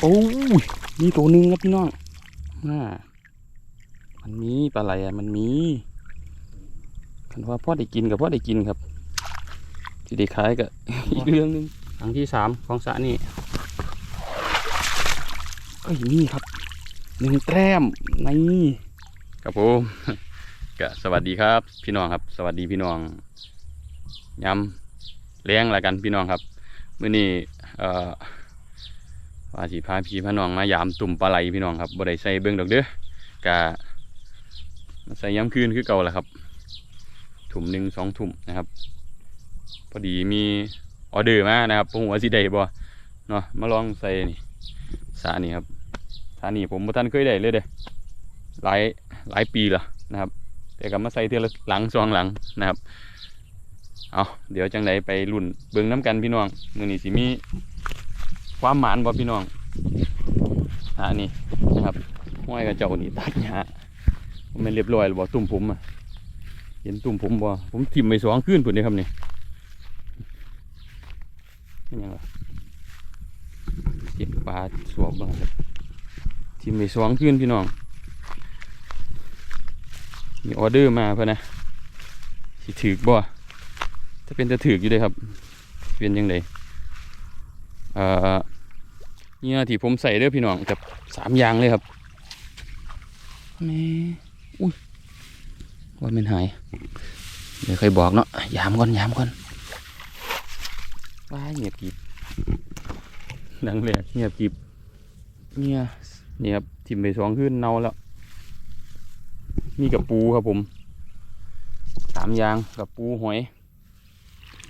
โอ้ยมีตัวหนึ่งครับพี่น้องน่ามันมีปลาไหลอะมันมีคันว่าพ่อได้กินกับพ่อได้กินครับที่ได้ขายกับอีกเรื่องหนึงครั้งที่สามของสระนี่เอ้ยนี่ครับหนึ่งแต้มนี่ครับผมก็สวัสดีครับ พี่น้องครับ สวัสดีพี่น้องย้ำเลี้ยงละกันพี่น้องครับมื้อนี้เอ่อ ว่าสิพาพี่พาน้องมายามตุ่มปลาไหลพี่น้องครับบ่ได้ใส่เบิ่งดอกเด้อกะใส่ย้ำคืนคือเก่าแหละครับ ถุ่มหนึ่งสองถุ่มนะครับ พอดีมีออเดอร์มานะครับผมว่าสิได้บ่เนาะมาลองใส่นี่สานี่ครับสานี่ผมบ่ทันเคยได้เลยเด้หลายหลายปีล้วนะครับ แต่ก็มาใส่เทือละหลังสองหลังนะครับเอาเดี๋ยวจังไดไปรุ่นเบิ่งน้กันพี่น้องมือนี้สิมี ความหมานบ่พี่น้องอ่านี่นะครับห้อยกระเจ้านี่ตัดหญ้ามไม่นเรียบร้อยหรือบ่ตุ่มผมอะเห็นตุ่มผมบ่ผมทิ่มไปสองคืนพุ่นนี่ครับนี่เป็นยังล่ะเก็บปลาสวบบ้างครับทิ่มไปสองคืนพี่น้องมีออเดอร์มาเพื่อนนะสิถือบ่ถ้าเป็นจะถืออยู่เลยครับ เป็นยังไง เนี่ยที่ผมใส่เด้อพี่น้องกับสามอยางเลยครับแม่อุ้ยว่ามันหาย เดี๋ยวเคยบอกเนาะยามก่อนยามก่อนว้าเงียบกริบดังเลยเงียบกริบเนี่ยนี่ครับทิ่มไปสองขึ้นเน่าแล้วมีกับปูครับผมสามอยางกับปูหอย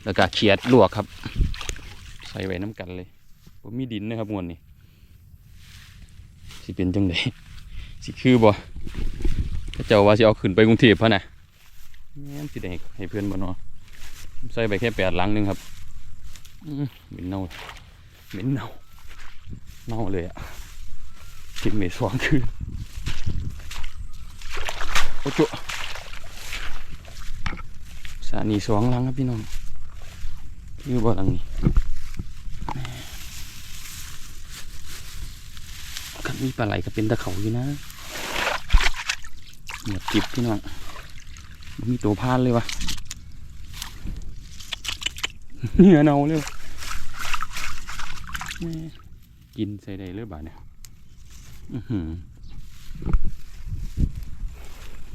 แล้วก็เขียดลวกครับ ใส่ไว้น้ำกันเลย ผมมีดินนะครับมวนนี่สิเป็นจังไดสิคือบ่ถ้าเจ้าว่าสิเอาขึ้นไปกรุงเทพพะนะแม่นสิได้ให้เพื่อนบ่เนาะใส่ไปแค่แปดหลังนึงครับเหม็นเน่าเหม็นเน่าเน่าเลยอะกินเมสวงคืนโอ้จุสานีสองหลังครับพี่น้องคือบ่หลังนี้ กัน มีปลาไหลก็เป็นตะเขาอยู่นะเงียบจิบพี่น้องมีตัวพานเลยวะเหนื้อเนาเลยวกินใส่ได้เลยบาเนี่ยอือหือ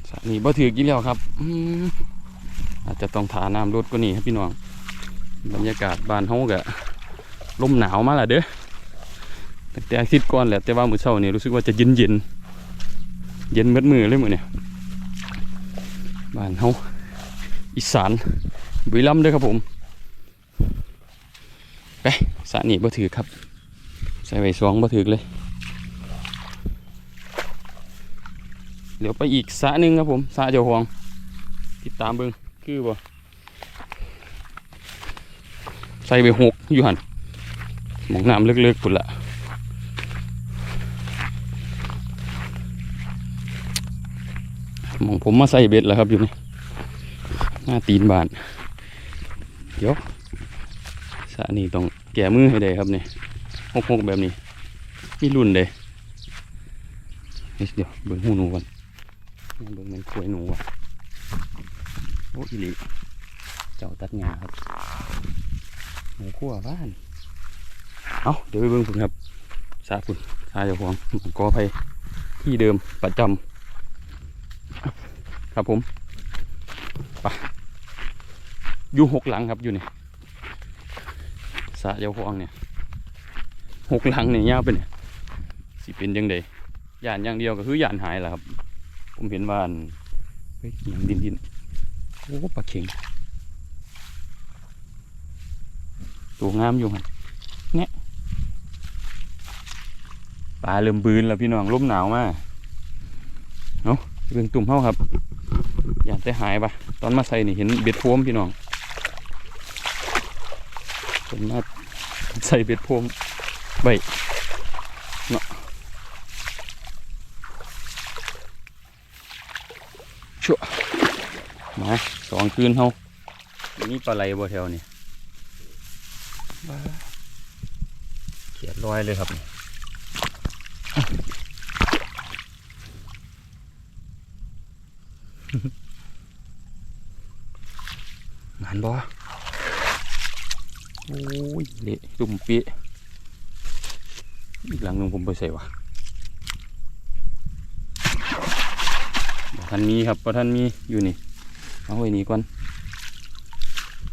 สานีบ่ถือกินแล้วครับอาจจะต้องทาน้ำรดก็นี่ครับพี่น้อง บรรยากาศบ้านเฮากะลมหนาวมาละเด้อ ตั้งแต่อาทิตย์ก่อนแหละแต่ว่ามื้อเช้านี่รู้สึกว่าจะเย็นเย็นเย็นมืดมือเลยมื้อเนี่ยบ้านเฮาอีสานบุรีรัมย์ด้อครับผมไปสระนี่บ่ถือครับ ใส่ไว้สองบ่ถือเลยเดี๋ยวไปอีกสะหนึงครับผมสะเจ้าของติดตามเบิงคือบ่ใส่ไปหกอยู่หันหมองน้ำเลึกๆพุ่นละ มองผมมาใส่เบ็ดแล้วครับอยู่นี่หน้าตีนบานเดี๋ยวสระนี่ต้องแก้มือให้ได้ครับเนี่ยหกหกแบบนี้มีรุ่นเด้เฮ้ยเดี๋ยวเบิ่งหูหนูก่อนเบิ่งมันควยหนูอะโอ้อีลีเจ้าตัดงาครับหนูขั้วบ้านเอาเดี๋ยวไปเบิ่งผมครับสาคุณสาเจ้าของกอไผ่ที่เดิมประจำ ครับผมไปอยู่หกหลังครับอยู่นี่สะเจ้าของเนี่ยหกหลังเนี่ยยาวไปเนี่ยสิเป็นยังไงย่านอย่างเดียวก็คือย่านหายแหละครับ ผมเห็นว่านเฮ้ยยังดินดินโอ้ปลาเข็งตัวงามอยู่ฮะเนี่ยปลาเริ่มบืนแล้วพี่น้องลมหนาวมากเอา เรื่องตุ่มเฮาครับ อย่าแต่หายปะตอนมาใส่นี่เห็นเบ็ดโฟมพี่น้องผมมาใส่เบ็ดโฟมใบเนาะชั่วมาสองคืนเฮามีปลาไหลบ่แถวนี่เขียดลอยเลยครับนี่ งาน บ่โอ้ยเละตุ่มเปี๊ยอีกหลังหนึงผมไปใส่วะท่านมีครับบ่ท่านมีอยู่นี่เอาไว้นี่ก่อน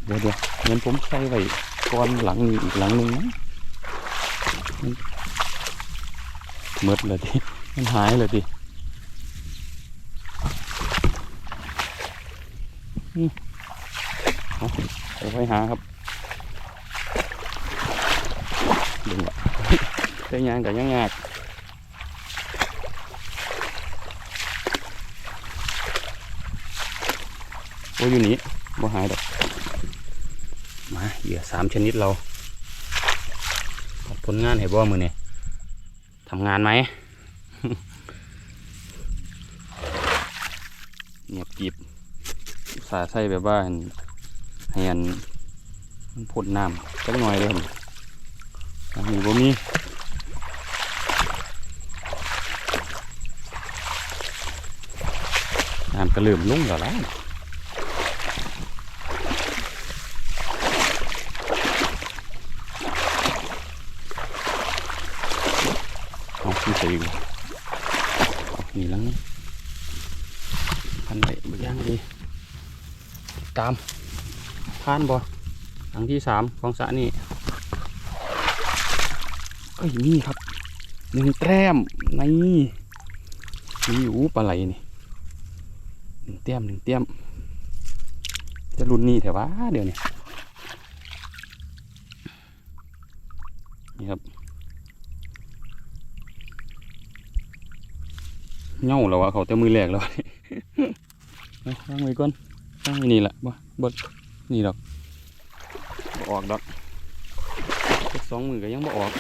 เดี๋ยวเดี๋ยวงั้นผมใส่ไว้ก่อนหลังนี้อีกหลังหนึงมั้งมันหมดเลยดิมันหายเลยดิอืม เอาไปไว้หาครับดึงละใช้ยางกับยางยากโอ้ยอยู่นี่บ่หายดอกมาเหยื่อสามชนิดเราผลงานให้บ่มือเนี่ยทำงานไหมเงียบกริบสาใส่แบบว่า อันให้อันมันพ่นน้ำจักหน่อยเลยครับอันนี้บ่มีน้ำก็เริ่มลุ่งแล้วล่ะเอาขึ้นไปอีกนี่หลังนี้พันไปบย่างดีตาม ผ่านบ่หลังที่สามของสระนี่เอ้ยนี่ครับหนึ่งแต้มในนี่อยู่ปลาไหลนี่หนึ่งแต้มหนึ่งแต้มจะรุ่นนี้แต่ว่าเดี๋ยวนี้นี่ครับเหงาแล้ววะเขาแต่มือแรกแล้วเอาวางไว้ก่อนวางไว้นี่แหละบ่บ่ นี่ดอกบ่ออกดอกสักสองมือก็ยังบ่ออก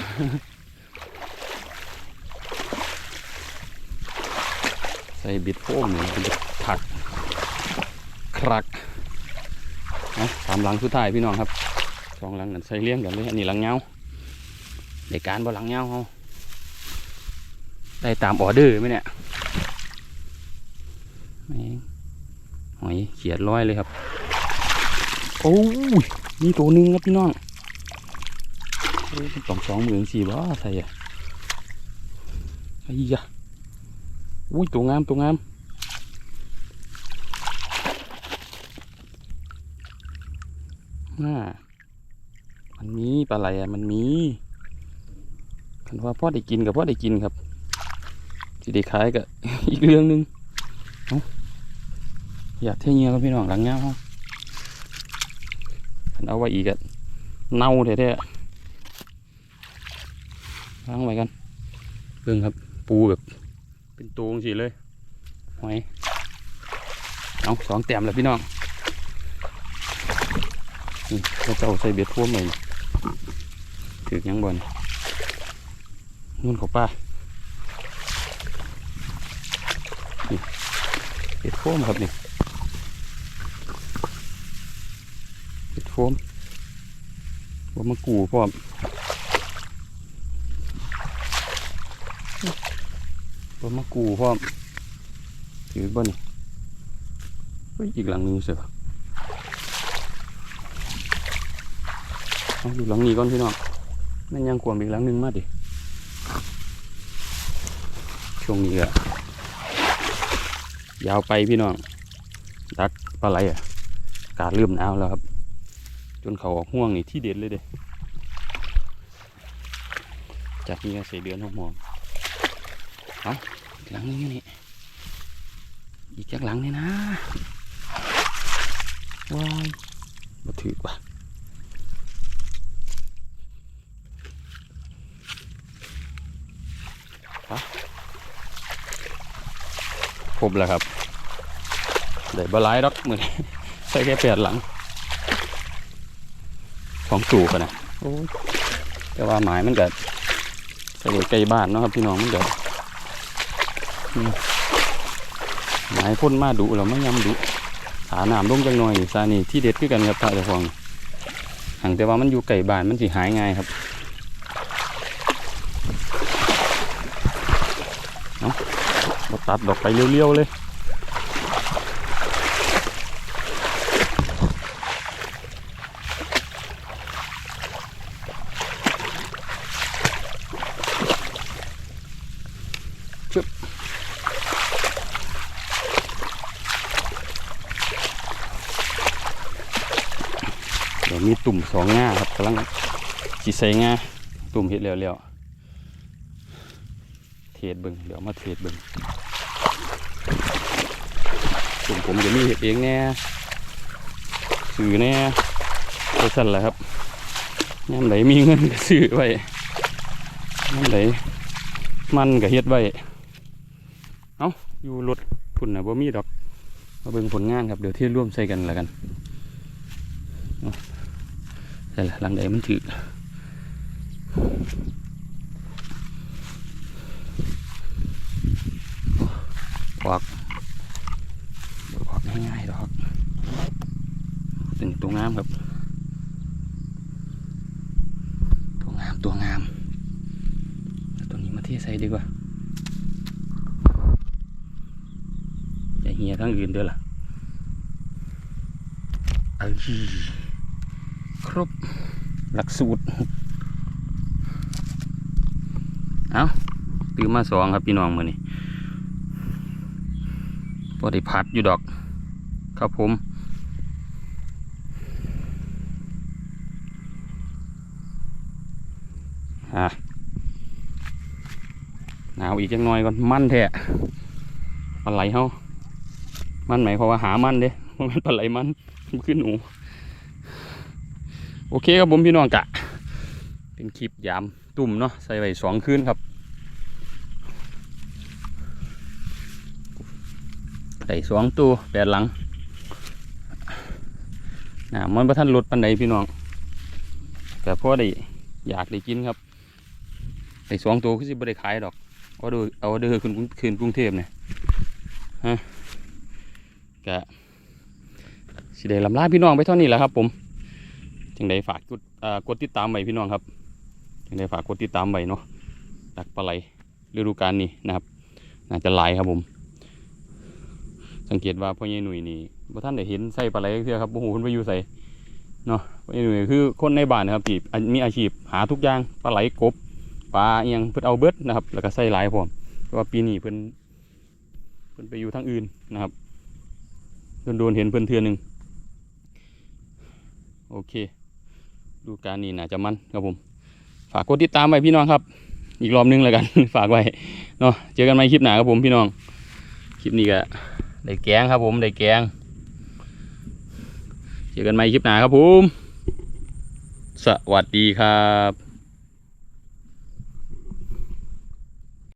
ใส่บิดโฟมนี่มันจะถักครักนะสามหลังสุดท้ายพี่น้องครับสองหลังกันใส่เลี้ยงกันเลยอันนี้หลังเงาในการบ่หลังเงาเฮาได้ตามออเดอร์ไหมเนี่ยแม่งหอยเขียดร้อยเลยครับ โอ้ยมีตัวหนึ่งครับพี่น้องโอ้ยสองสองหมื่นสี่บ้าใส่อะไอ้ยะอุ้ยตัวงามตัวงามน่ามันมีปลาไหลอะมันมีคันว่าพ่อได้กินกับพ่อได้กินครับสิได้ขายกับอีกเรื่องหนึงอยากเที่ยวเงี้ยครับพี่น้องหลังเงี้ยครับอัน เอาไว้อีกอะเน่าแท้ๆล้างไว้กันเพิ่งครับ ปูแบบ เป็นตัวสิเลยหอยเอาสองแต้มแล้วพี่น้องนี่พระเจ้าใส่เบ็ดพ่วงใหม่ถือยังบอลนุ่นของป้านี่เบ็ดพ่วงครับนี่ เห็ดโฟมว่ามากูพร้อมว่ามากูพร้อมถือบ่นี่เฮ้ยอีกหลังหนึงเสียเออยู่หลังนี้ก่อนพี่น้องนั่นยังกวมอีกหลังหนึงมาดิช่วงนี้อะยาวไปพี่น้องดักปลาไหลอะกาศเริ่มหนาวแล้วครับ นเขาออกห่วงนี่ที่เด็ดเลยเด้จากนี้ก็ใส่เดือนหอมๆเอาหลังนี้นี่อีกจากหลังนี่นะว้ายมาถือกว่าฮะครบแล้วครับได้บหลายดอกเหมือนใส่แค่แปดหลัง ของสู่กันนะแต่ว่าหมายมันเกิดใส่ใกล้บ้านเนาะครับพี่น้องมันเกิดอืมหมายพ่นมาดุแล้วไม่ยำดุหาน้ำลงจังหน่อยซานี่ที่เด็ดคือกันครับตาเจ้าของหังแต่ว่ามันอยู่ไก่บ้านมันสิหายง่ายครับมาตัดดอกไปเลี้ยวๆเลยี๋ยวมีตุ่มสองง่าครับกำลังสีใส่ง่าตุ่มเห็ดแล้วแล้วๆเทศเบิงเดี๋ยวมาเทศเบิงตุ่มผมจะมีเห็ดเองแน่ซื้อแน่ไปสั่นแหละครับยามไหนมีเงินก็ซื้อไว้ยามไหนมันก็เฮ็ดไว้เอ้าอยู่รถพุ่นนะบ่มีดอกมาเบิ่งผลงานครับเดี๋ยวเที่ยวร่วมใส่กันแล้วกัน เอาใส่ละหลังใดมันถือควักบ่ควักง่ายๆดอกเป็นตัวงามครับ ตัวงามตัวงามตัวนี้มาเทใส่ดีกว่าอย่าเฮียทั้งอื่นด้อล่ะเอ้ย ครบหลักสูตร เอาตื่นมาสองครับพี่น้องมือนี่พอได้พัดอยู่ดอก ครับผมหนาวอีกจังหน่อยก่อนมั่นแท้ปลาไหลเฮามันหมายความว่าหามันเด้เพราะมันปลาไหลมันมันขึ้นหนู โอเคครับผมพี่น้องกะ เป็นคลิปยามตุ่มเนาะใส่ไว้สองคืนครับใส่สองตัวแปดหลังนะมันประทันลดปันใดพี่น้องแต่พ่อได้อยากได้กินครับใส่สองตัวคือสิบ่ได้ขายดอกเอาเดือเอาเดือขึ้นกรุงขึ้นกรุงเทพเนี่ยฮะก็สิได้ลำลาพี่น้องไปเท่านี้แหละครับผม จึงได้ฝากกดอ่อกดติดตามไว้พี่น้องครับจึงได้ฝากกดติดตามไว้เนาะดักปลาไหลฤดูกาลนี้นะครับ น่าจะหลายครับผม สังเกตว่าพ่อใหญ่หนุ่ยนี่บ่ท่านได้เห็นใส่ปลาไหลเทื่อครับโอ้โหเพิ่นไปอยู่ใส่เนาะพ่อใหญ่หนุ่ยคือคนในบ้านนะครับที่มีอาชีพหาทุกอย่างปลาไหลกบปลาเอียงเพิ่นเอาเบิดนะครับ แล้วก็ใส่หลายพร้อมเพราะว่าปีนี้เพิ่นเพิ่นไปอยู่ทางอื่นนะครับโดนๆเห็นเพื่นเทือหนึ่งโอเค ดูการนี้น่าจะมันครับผม ฝากกดติดตามไว้พี่น้องครับ อีกรอบหนึงแล้วกัน ฝากไว้เนาะเจอกันใหม่คลิปหน้าครับผมพี่น้อง คลิปนี้ก็ได้แกงครับผมได้แกงเจอกันใหม่คลิปหน้าครับผม สวัสดีครับ